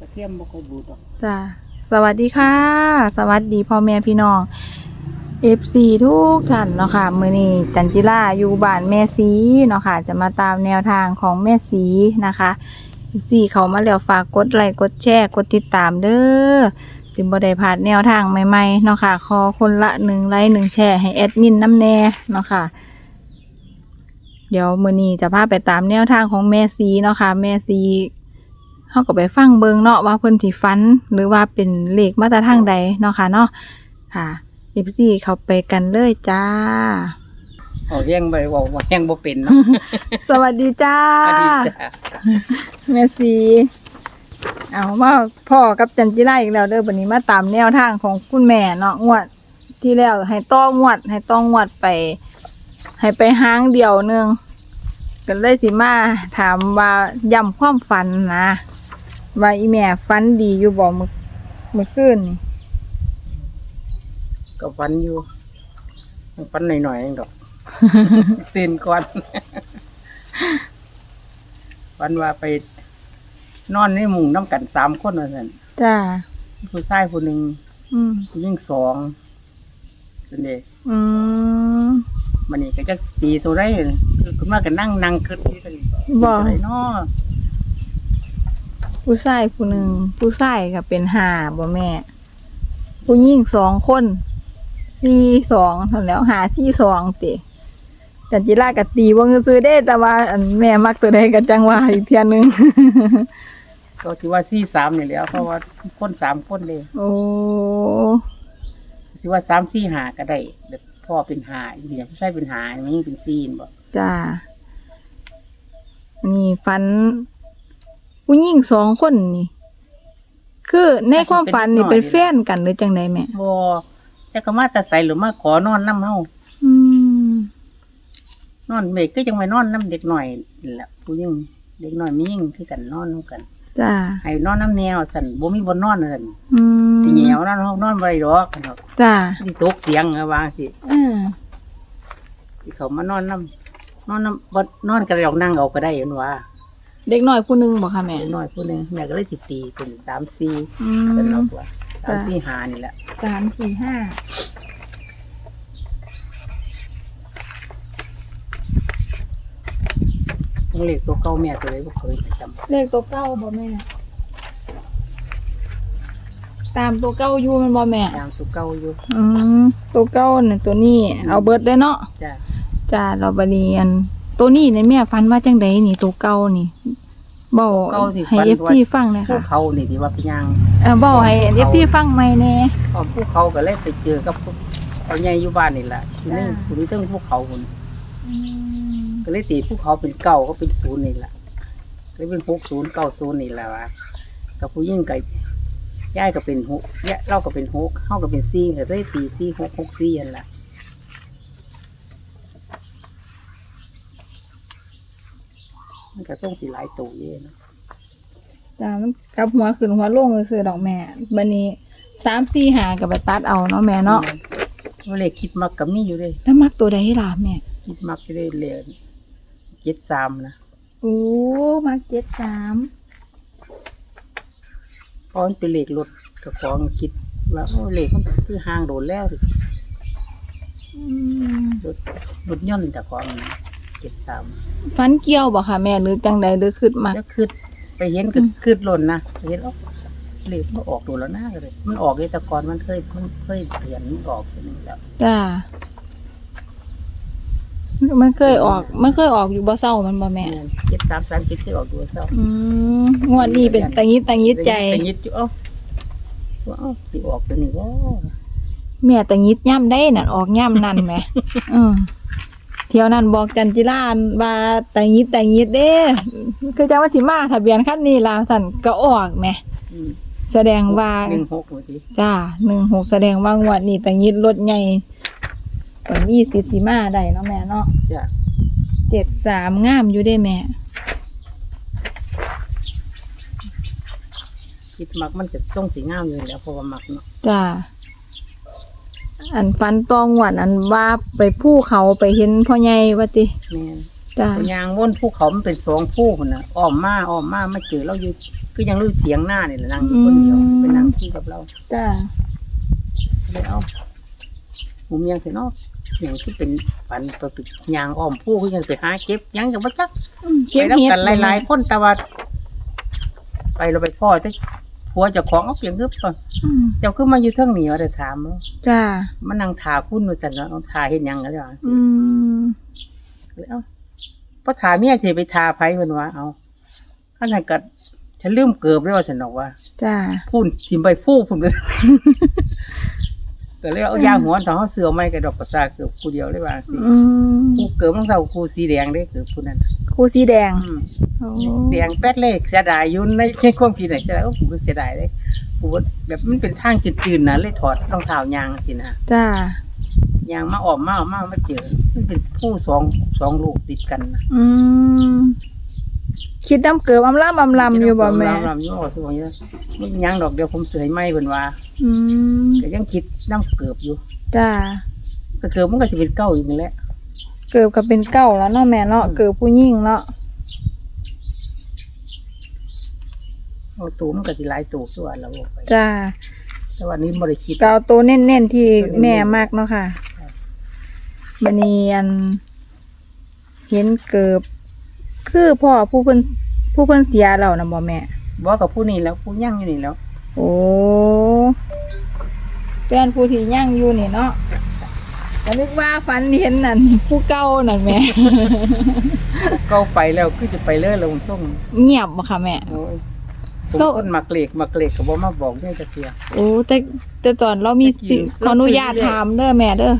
กระเทียมบ่ค่อยบูดหรอกจ้าสวัสดีค่ะ สวัสดีพ่อแม่พี่น้อง FC ทุกท่านเนาะค่ะมือนี้จันจิราอยู่บ้านแม่สีเนาะค่ะ จะมาตามแนวทางของแม่สีนะคะ FC เขามาแล้วฝากกดไลค์กดแชร์กดติดตามเด้อสิบ่ได้พลาดแนวทางใหม่ๆเนาะค่ะขอคนละหนึ่งไลค์หนึ่งแชร์ให้แอดมินน้ำแน่เนาะค่ะ เดี๋ยวมือนี้จะพาไปตามแนวทางของแม่สีเนาะค่ะ แม่สี เฮาก็ไปฟังเบิงเนาะว่าเพิ่นสิฟัน หรือว่าเป็นเลขมาแต่ทางใดเนาะค่ะเนาะค่ะ FC เขาไปกันเลยจ้า เอาแย่งไปเว่าว่าแย่งบ่เป็นเนาะสวัสดีจ้าอันนี้จ้ะแม่ซีเอามาพ่อกับจันจิราอีกแล้วเด้อบัดนี้มาตามแนวทางของคุณแม่เนาะงวดที่แล้วให้ต้องงวด ให้ต้องงวดไป ให้ไปห้างเดียวหนึงก็เลยสิมาถามว่าย้ำความฝันนะ ว่าอีแม่ฝันดีอยู่บ่มื้อมื้อคืนนี่ก็ฟันอยู่ฟันหน่อยๆเองดอก ตื่นก่อน ฟันว่าไป นอนในมุงน้ำกันสามคนว่าซั่นจ้าผู้ชายผู้หนึ่งอืมผู้หญิงสองสันเดะอืมมันนี่ก็จะตีตัวได้คือคุณมาก็นั่งนั่งคิดที่สันบ่อะไรเนาะ ผู้ชายผู้หนึ่งผู้ชายก็เป็นห้าบ่แม่ ผู้หญิงสองคนสี่สองเท่าแล้วหาสี่สองติจันจิรากะตีว่าเงินซื้อได้ แต่ว่าอันแม่มักตัวใดก็จังว่าอีกเทียหนึงก็ที่ว่าสี่สามนี่แหล้วเพราะว่าคนสามคนเลยโอ้สิว่าสามสี่หาก็ได้แบบพ่อเป็นหาอีกอย่างผู้ชายเป็นหามันยิ่งเป็นซีนบ่จ้าอันนี้ฝัน ผู้หญิงสองคนนี่ คือในความฝันนี่เป็นแฟนกันหรือจังไดแม่บ่จะก็มาแต่ใส่หรือมาขอนอนน้ำเฮาอืมนอนเบกก็จังไปนอนน้ำเด็กหน่อยนี่แหละผู้ยิ่งเด็กหน่อยมียิ่งคือกันนอนนำกันจ้าให้นอนน้ำแนวสั่นบ่มีบนนอนสั่นอืมสิแหวนอนห้องนอนบ่ได้ดอกกันดอกจ้าสิตกเตียงเอาวางสิอืมสิเขามานอนน้ำนอนน้ำบ่นอนกันดอกนั่งเอาก็ได้เห็นว่า เด็กน้อยผู้หนึงบอกค่ะแม่ เด็กน้อยผู้หนึงแม่ก็เลยสิตีเป็น3 4อืเป็นมเอาตัว3 4 5นี่แหละสามสี่ห้าต้องเลขตัวเก่าแม่ตัวเลยบ่เคยจำเลขตัวเก้าบ่แม่ ตามตัวเก้าอยู่แมันบ่แม่ตามตัวเก่าอยู่อืมตัวเก้าเนี่ยตัวนี้ เอาเบิดเลยเนาะจ้ะจ้าเราบเรียน ตัวนี้เนี่ยแม่ฟันว่าจังไดนี่ตัวเก้านี่บอกให้เอฟทีฟังหนะภูคะเขานี่ที่ว่าเป็นหยังเออบอกให้เอฟทีฟังไหมแน่ พอภูเขาก็เลยไปเจอกับพวกเขาใหญ่อยู่บ้านนี่แหละอยู่ในอ่าอยู่ในเรื่องภูเขาคนก็เลยตีภูเขาเป็นเก้าก็เป็นศูนย์นี่แหละก็เลยเป็นหกศูนย์เก้าศูนย์นี่แหละวะกับผู้ยิ่งกับย่ายก็เป็นหกย่าเราก็เป็นหกเข้าก็เป็นสี่ก็เลยตีสี่หกหกสี่ยันละ มันก็ต้องสีหลายตัวเยอะนะจ้ามันกลับหัวขึ้นหัวลงซื้อๆดอกแม่บัดนี้สามสี่หากับไปตัดเอาเนาะแม่เนาะว่าเลยคิดมักกับมีอยู่เลยแล้วมักตัวใดล่ะแม่คิดมักอยู่เลยเลยเจ็ดสามนะโอ้มักเจ็ดสามเพราะมันเป็นเหล็กรถกับของคิดว่าโอ้เหล็กมันคือห่างโดนแล้วดิอืมรถรถยนต์จากของ เจ็ดสามฟันเกี่ยวบ่ค่ะแม่หรือจังใดหรือขึ้นมาแล้วคือไปเห็นก็คือหล่นนะไปเห็นอ๋อเหล็กมันออกโดนแล้วนะเลย มันออกเลยแต่ก่อนมันเคยมันเคยเถียนมันออกเป็นแล้วจ้า มันเคยออก มันเคยออกอยู่บ่เศร้ามันบ่แม่ เจ็ดสามสามเจ็ดเคยออกตัวเศร้าอืมงวดนี้เป็นตังยิดตังยิดใจ แต่ยิดอยู่เอ้าว่าเอ้าสิออกตัวนี้ว่า แม่ตังยิดย่ำได้นั่นออกย่ำนั่นแหม่เออ เที่ยวนั้นบอกจันจิรานว่าตังยิดตังยิดเด้คือจังว่าสิมาทะเบียนคันนี้ล่ะสั่นก็ออกแหม่อืมแสดงว่าหนึ่งหกเมื่อกี้จ้าหนึ่งหกแสดงว่างวดนี้ตังยิดรถใหญ่ก็มีสิทธิ์สิมาได้เนาะแม่เนาะจ้ะเจ็ดสามงามอยู่ได้แม่คิดมักมันจะส่งสีงามอยู่แล้วเพราะว่ามักเนาะจ้า อันฟันตองหวดอันว่าไปผู้เขาไปเห็นพ่อใหญ่ว่าติแม่นจ้ายางว่นภูเขามันเป็นสองภูพุ่นน่ะอ้อมมาอ้อมมามาเจอเราอยู่คือยังรู้เถียงหน้านี่แหละนั่งอยู่คนเดียวไปนั่งที่กับเราจ้าเลยเอาผมยังสิเนาะยังที่เป็นฝันตัวติดยางอ้อมภูคือยังไปหาเก็บหยังกับว่าจักอืมไปเก็บแล้วเห็ดกันหลายๆคนแต่ว่าไปเราไปพ่อแต่ ผัวเจ้าของเอาเปลียงคือปะอืมเจ้าคือมาอยู่เทิงเหนียวเดี๋ยวถามว่าจ้ามันนั่งทาคุณมาสั่นเนาะเอาทาเห็นยังกันอย่างสิอืมเลยเอาพอถามเมียสิไปทาไผเพิ่นว่าเอาข้างในกัดฉันลืมเกือบเลยว่าสนอกว่าจ้า พูนทิมไปฟู่พุ่นไป ก็เลยเอายาหัวตอนเขาเสือไม่กระดอกกระซาเกือบคู่เดียวเลยว่าสิอืมคู่เกือบต้องเท่าคู่สีแดงได้เกือบคู่นั้นคู่สีแดงอืมโอ้แดงแป๊ดเลยเสียดายอยู่ในในความคิดไหนเสียดายก็ผมก็เสียดายเลยผมว่าแบบมันเป็นทางจืดๆนะเลยถอดรองเท้ายางสินะจ้ายางมาออกมาออกมามาเจอ มันเป็นผู้สองสองลูกติดกันนะอืมคิดน้ำเกลืออำลำอำลำอยู่บ่แม่ลำลำอยู่บ่สวยเยอะไม่ยังดอกเดียวผมเสยไม่เพิ่นว่า อืมก็ยังคิดน้ำเกือบอยู่จ้าก็เกือบมันก็สิเป็นเก้าอยู่นี่แหละเกือบก็เป็นเก่าแล้วเนาะแม่เนาะอืมเกือบผู้หญิงเนาะเอาตัวมันก็สิหลายตัวตัวเราออกไปจ้าแต่วันนี้บ่ได้คิด ก็เอาตัวเน้นๆที่ตัวเน้นๆแม่มากเนาะค่ะครับบันนี้อัน เห็นเกือบคือพ่อผู้เพิ่นผู้เพิ่นเสียแล้วนะบ่แม่บอกกับผู้นี้แล้วผู้ยั่งอยู่นี่แล้ว โอ้ แฟนผู้ที่ย่างอยู่นี่เนาะก็นึกว่าฝันเห็นนั่นผู้เก่านั่นแม่ ก็ไปแล้วคือจะไปเลยลงส่งเงียบบ่ค่ะแม่โอ้ยสมแล้วคนมักเล็กมักเล็กก็บ่มาบอกแม่จะเสีย โอ้แต่แต่ตอนเรามีแต่กินขออนุญาตเราซื้อถามเด้อแม่เด้อ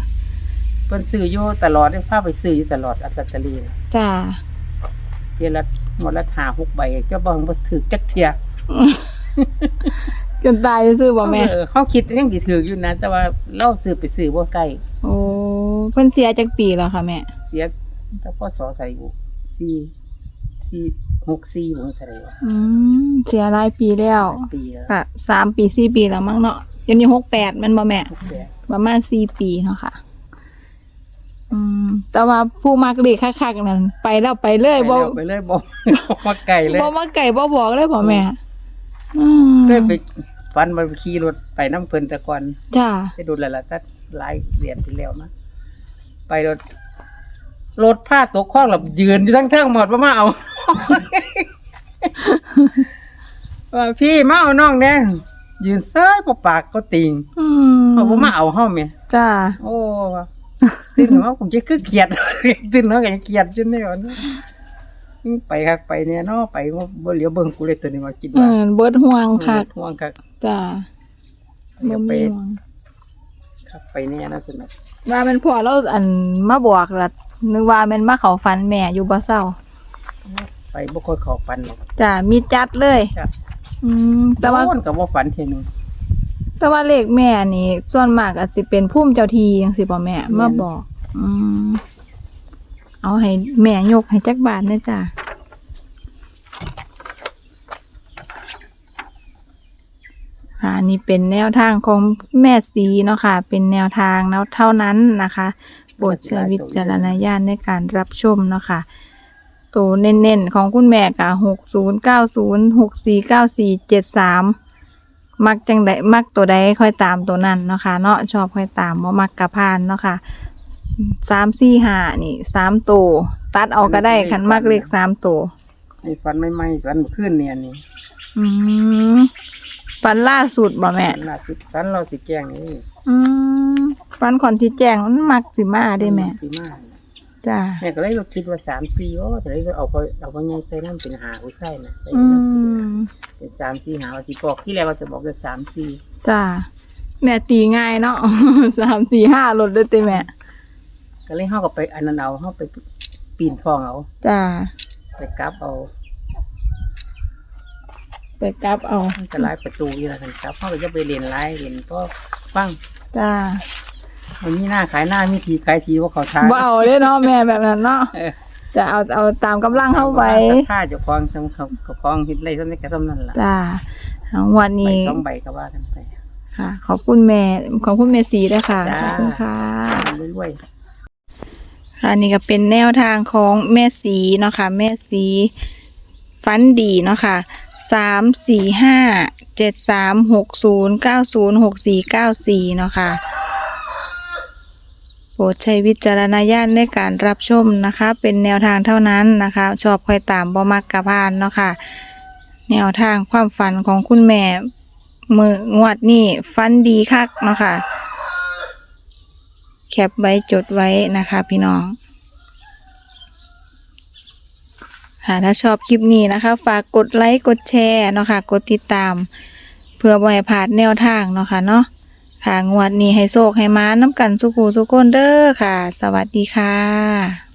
เพิ่นซื้ออยู่ตลอดได้พาไปซื้ออยู่ตลอดอัตตลีน่ะจ้าเทียละหมดละหาหกใบเจ้าบ่บ่ถือจักเทีย จนตายซื่อบ่แม่ เออเฮาคิดยังสิถืออยู่นะแต่ว่าเราซื้อไปซื้อบ่ใกล้โอ้เพิ่นเสียจักปีแล้วค่ะแม่ เสียแต่พอสอใส่บุสี่สี่หกสี่ผมใส่ว่าอืมเสียหลายปีแล้วปีแล้วค่ะสามปีสี่ปีแล้วมั้งเนาะเดี๋ยวนี้หกแปดมันบ่แม่หกแปดประมาณสี่ปีเนาะค่ะ อืม แต่ว่าผู้มักเด็กคักๆนั่นไปแล้วไปเลยไปบ่แล้วไปเลยบ่บ่ มาไกลเลยบ่มาไก่บ่บอกเลยบ่แม่ อืมเลยไปฟันมาขี่รถไปน้ำเพิ่นแต่ก่อนจ้าไปดูแลวละตัดหลายเรียนที่แล้วมาไปรถรถผ้าตกคลองหลับยืนอยู่ทั้งเทิงหมดว่ามาเอา ว่าพี่มาเอาน้องแน่ยืนเซ้ยปปากก็ติงอืมเอาบ่มาเอาเฮาแม่จ้าโอ้ว่ะตื่นมาผมจะคือเกียด ตื่นมาก็ยังเกียดจนได้ก่อน ไปครับไปเนี่ยเนาะไปบ่บ่เหลียวเบิ่งกูเลยตัวนี้มาคิดเอว่าอเบิดห่วงค่ะห่วงคักจ้าเดี๋บ่ยวไปมีห่วงคักไปเนี่ยนะสนุกว่าเป็นพ่อเราอันมาบอกล่ะนึกว่าแมันมาเข้าฝันแม่อยู่บ่เศร้าไปบ่ค่อยเข้าปันหรอก จ้ามีจัดเลย จ้ะ อืมแต่ว่า โดนก็บ่ฝันเทีนึง แต่ว่าเลขแม่นี่ส่วนมากอาจสิเป็นพุ่มเจ้าทีจังสิบ่แม่ แม่น มาบอก อืม เอาให้แม่ยกให้จักบาทนะจ้ะค่ะอันนี่เป็นแนวทางของแม่สีเนาะค่ะ เป็นแนวทางแล้วเท่านั้นนะคะโปรดใช้วิจารณญาณในการรับชมเนาะค่ะตัวเน้นๆ ของคุณแม่กะหกศูนย์เก้าศูนย์หกสี่เก้าสี่เจ็ดสามมักจังใดมักตัวใดค่อยตามตัวนั้นเนาะค่ะเนาะชอบค่อยตามว่ามักกระพานเนาะค่ะ สามสี่ห้านี่สามตัวตัดเอาก็ได้คันมักเลขสามตัวไอ้ฝันใหม่ๆฝันเมื่อคืนเนี่ยนี่อืมฟันล่าสุดบ่แม่ฝันล่าสุดฝันเราสิแกล้งนี่อืมฟันขอนที่แจ้งมันมักสิมาได้แม่สิมาจ้าแม่ก็เลยคิดว่า3 4โอ้แต่เลยเอาไปเอาไปใหญ่ใส่น้ำเป็นหาอุ้ยใส่น่ะใส่อืน้ำมเป็นเป็น3 4หาว่าสิบอกที่แรกว่าจะบอกจะ3 4จ้าแม่ตีง่ายเนาะสามสี่ห้าลดเลยติแม่ ก็เลยเฮาก็ไปอันนั้นเอาเฮาไปปีนทองเอา จ้า ไปกลับเอาไปกลับเอา มันจะลายประตูอยู่แล้วกันครับเฮาก็จะไปเรียนลายเรียนก็ฟังจ้ามันมีหน้าขายหน้ามีทีขายทีว่าเขาทางบ่เอาเด้เนาะแม่แบบนั้นเนาะเออจะเอาเอาตามกำลังเข้าไปค่าเจ้าของทำเขาเขาของเฮ็ดไรซ้ำนี้ก็ซ้ำนั่นล่ะจ้าเอาวันใบนี้สองใบก็ว่ากันไปค่ะ ขอบคุณแม่ ขอบคุณแม่สีด้วยค่ะจ้าขอบคุณค่ะ รวย อันนี้ก็เป็นแนวทางของแม่สีเนาะค่ะแม่สีฟันดีเนาะค่ะสามสี่ห้าเจ็ดสามหกศูนย์เก้าศูนย์หกสี่เก้าสี่เนาะค่ะโปรดใช้วิจารณญาณในการรับชมนะคะ เป็นแนวทางเท่านั้นนะคะ ชอบคอยตามบ่มักกะพานเนาะค่ะแนวทางความฝันของคุณแม่มืองวดนี่ฟันดีคักเนาะค่ะ แคปไว้จดไว้นะคะพี่น้องค่ะถ้าชอบคลิปนี้นะคะ ฝากกดไลค์กดแชร์เนาะค่ะกดติดตาม เพื่อบ่ให้พลาดแนวทางเนาะค่ะเนาะค่ะงวดนี้ให้โชคให้มาน้ำกันสุขูสุกคนเด้อค่ะ สวัสดีค่ะ